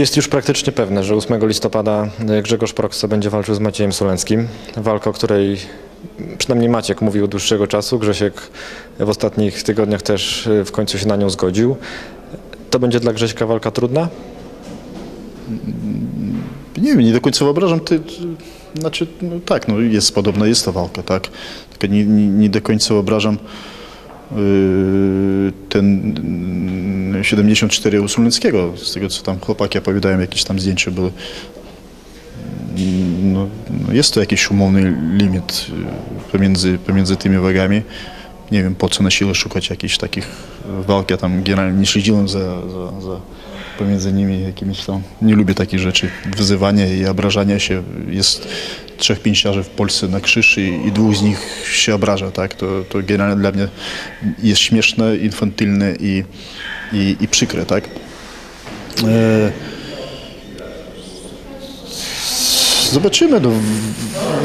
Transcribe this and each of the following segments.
Jest już praktycznie pewne, że 8 listopada e, Grzegorz Proksa będzie walczył z Maciejem Solenskim. Walka, o której przynajmniej Maciek mówił od dłuższego czasu. Grzesiek w ostatnich tygodniach też e, w końcu się na nią zgodził. To będzie dla Grześka walka trudna? Nie wiem, nie do końca wyobrażam. Ty, znaczy, no tak, no jest podobna, jest ta walka, tak. Tylko nie, nie, nie do końca wyobrażam ten yy, 74 u Smoleńskiego, z tego co tam chłopaki opowiadają, jakieś tam zdjęcia były. No, no jest to jakiś umowny limit yy, pomiędzy, pomiędzy tymi wagami. Nie wiem po co na siłę szukać jakichś takich walk. Ja tam generalnie nie śledziłem za, za, za pomiędzy nimi jakimiś tam. Nie lubię takich rzeczy. Wyzywania i obrażania się. Jest trzech pięściarzy w Polsce na krzyż i, i dwóch z nich się obraża. Tak? To, to generalnie dla mnie jest śmieszne, infantylne i, i, i przykre. Tak? E, Zobaczymy. No,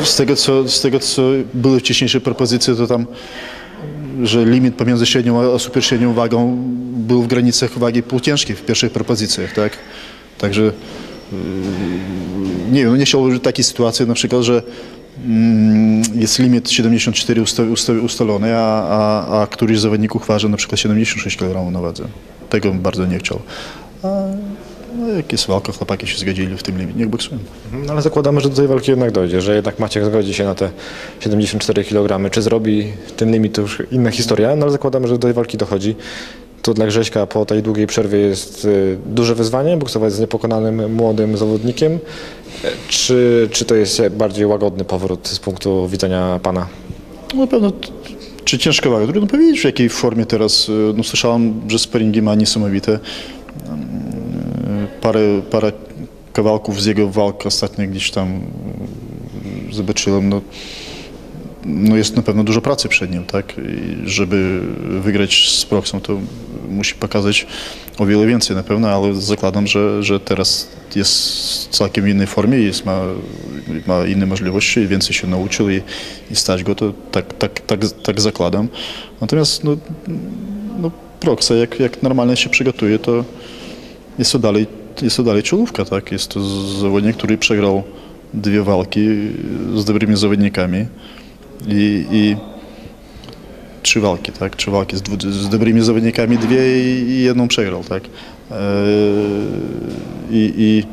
z, tego, co, z tego, co były wcześniejsze propozycje, to tam, że limit pomiędzy średnią a superśrednią wagą był w granicach wagi półciężkiej w pierwszych propozycjach, tak? Także yy, nie wiem, nie chciałbym takiej sytuacji na przykład, że mm, jest limit 74 usta, usta, ustalony, a, a, a któryś z zawodników na przykład 76 kg na wadze. Tego bym bardzo nie chciał. A, no, jak jest walka, chłopaki się zgodzili w tym limicie, niech boksują. No ale zakładamy, że do tej walki jednak dojdzie, że jednak Maciek zgodzi się na te 74 kg. Czy zrobi ten limit, to już inna historia, no ale zakładamy, że do tej walki dochodzi. To dla Grześka po tej długiej przerwie jest y, duże wyzwanie, boksować z niepokonanym młodym zawodnikiem. Czy, czy to jest bardziej łagodny powrót z punktu widzenia pana? No na pewno, czy ciężka waga? Trudno powiedzieć, w jakiej formie teraz. y, No, słyszałem, że sparingi ma niesamowite. Ym, Parę, parę kawałków z jego walk ostatnio gdzieś tam y, zobaczyłem. No, no jest na pewno dużo pracy przed nim, tak? I żeby wygrać z Proxą, to musi pokazać o wiele więcej na pewno, ale zakładam, że, że teraz jest w całkiem innej formie, jest, ma, ma inne możliwości, więcej się nauczył i, i stać go, to tak, tak, tak, tak zakładam. Natomiast no, no Proxa, jak, jak normalnie się przygotuje, to jest to dalej, jest to dalej czołówka, tak? Jest to zawodnik, który przegrał dwie walki z dobrymi zawodnikami i, i trzy walki, tak? Trzy walki z, z dobrymi zawodnikami, dwie i, i jedną przegrał, tak? Eee, I, i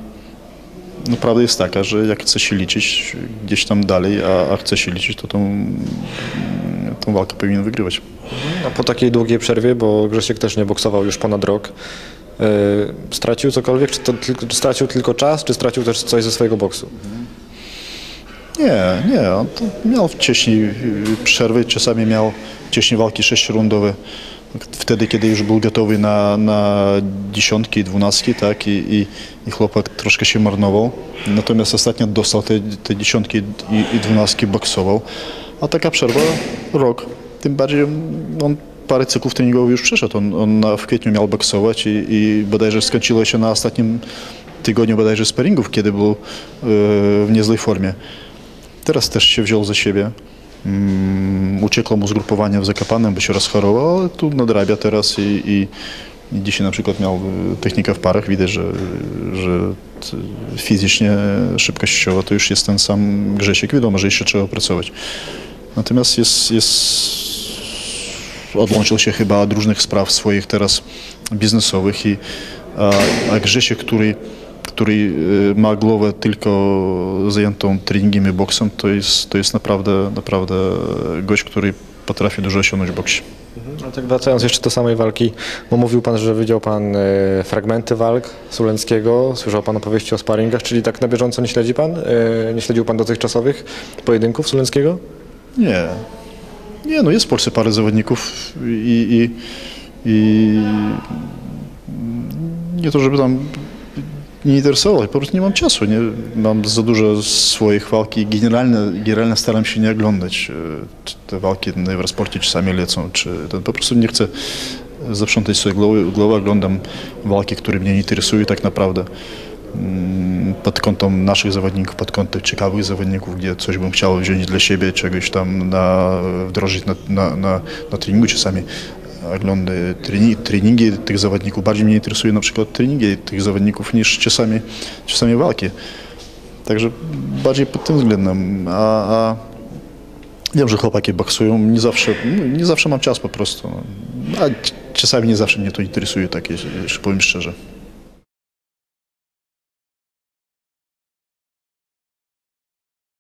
no, prawda jest taka, że jak chce się liczyć gdzieś tam dalej, a, a chce się liczyć, to tą, tą walkę powinien wygrywać. A po takiej długiej przerwie, bo Grzesiek też nie boksował już ponad rok, y, stracił cokolwiek? Czy, to tylko, stracił tylko czas, czy stracił też coś ze swojego boksu? Nie, nie, on miał wcześniej przerwy, czasami miał wcześniej walki sześciorundowe, wtedy, kiedy już był gotowy na, na dziesiątki dwunastki, tak, i, i, i chłopak troszkę się marnował. Natomiast ostatnio dostał te, te dziesiątki i, i dwunastki, boksował, a taka przerwa rok. Tym bardziej on parę cyklów treningowych już przeszedł. On, on w kwietniu miał boksować i, i bodajże skończyło się na ostatnim tygodniu bodajże sparingów, kiedy był e, w niezłej formie. Teraz też się wziął za siebie. Mm, uciekło mu zgrupowanie w Zakopanem, bo się rozchorował, ale tu nadrabia teraz i, i, dzisiaj na przykład miał y, technikę w parach. Widać, że, że fizycznie, szybkościowo to już jest ten sam Grzesiek. Wiadomo, że jeszcze trzeba pracować. Natomiast jest, jest odłączył się chyba od różnych spraw swoich teraz biznesowych i a, a Grzesiek, który, który y, ma głowę tylko zajętą treningiem i boksem, to jest, to jest naprawdę, naprawdę gość, który potrafi dużo osiągnąć w boksie. No tak wracając jeszcze do samej walki, bo mówił Pan, że widział Pan e, fragmenty walk Sulenckiego, słyszał Pan opowieści o sparingach, czyli tak na bieżąco nie śledzi Pan? E, nie śledził Pan dotychczasowych pojedynków Sulenckiego? Nie. Nie, no jest w Polsce parę zawodników i, i, i nie to, żeby tam nie interesował, po prostu nie mam czasu, nie? Mam za dużo swoich walk i generalnie, generalnie staram się nie oglądać e, te walki na Eurosporcie czasami lecą, czy po prostu nie chcę zaprzątać sobie głowy, głowy, oglądam walki, które mnie nie interesują tak naprawdę mm, pod kątem naszych zawodników, pod kątem ciekawych zawodników, gdzie coś bym chciał wziąć dla siebie, czegoś tam na, wdrożyć na, na, na, na treningu czasami. Oglądam treningi, treningi tych zawodników. Bardziej mnie interesuje na przykład treningi tych zawodników niż czasami, czasami walki. Także bardziej pod tym względem. A, a wiem, że chłopaki boksują, nie zawsze, nie zawsze mam czas po prostu. A czasami nie zawsze mnie to interesuje, takie, że powiem szczerze.